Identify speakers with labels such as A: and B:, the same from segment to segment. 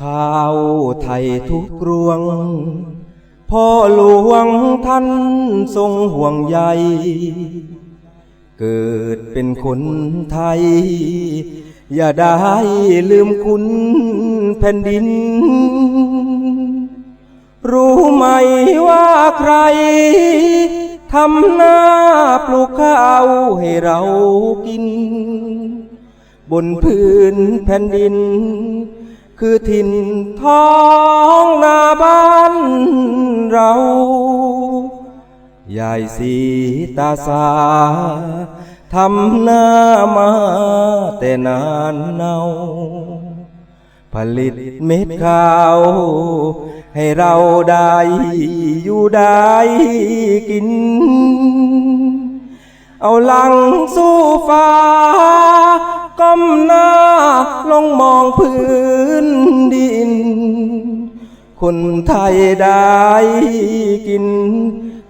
A: ข้าวไทยทุกรวง พ่อหลวงท่านทรงห่วงใย เกิดเป็นคนไทย อย่าได้ลืมคุณแผ่นดิน รู้ไหมว่าใครทำหน้าปลูกข้าวให้เรากิน บนพื้นแผ่นดิน คือถิ่นท้องนาบ้านเรา ยายสีตาสาทำหน้ามาแต่นานเนา ผลิตเม็ดข้าว ให้เราได้อยู่ได้กิน เอาหลังสู้ฟ้า ก้มหน้าลงมองพื้น คนไทยได้กิน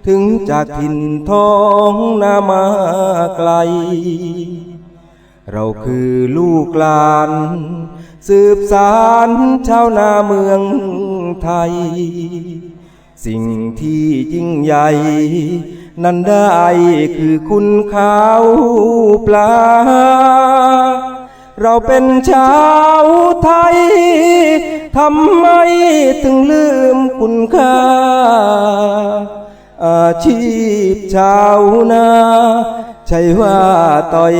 A: ถึงจากถิ่นท้องนามาไกล เราคือลูกหลาน สืบสารชาวนาเมืองไทย สิ่งที่ยิ่งใหญ่ นั้นได้คือคุณข้าวปลา เราเป็นชาวไทย ทำไมถึงลืมคุณค่า อาชีพชาวนา ใช่ว่าต่อย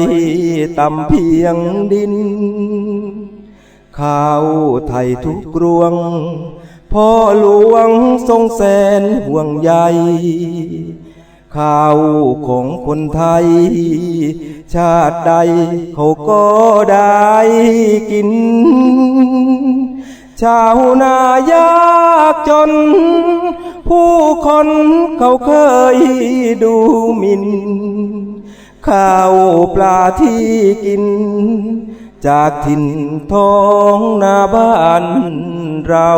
A: ต่ำเพียงดิน ข้าวไทยทุกรวง พ่อหลวงทรงแสนห่วงใยข้าวของคนไทย ชาติใดเขาก็ได้กิน ชาวนายากจน ผู้คนเขาเคยดูหมินข้าวปลาที่กิน จากถิ่นท้องนาบ้านเรา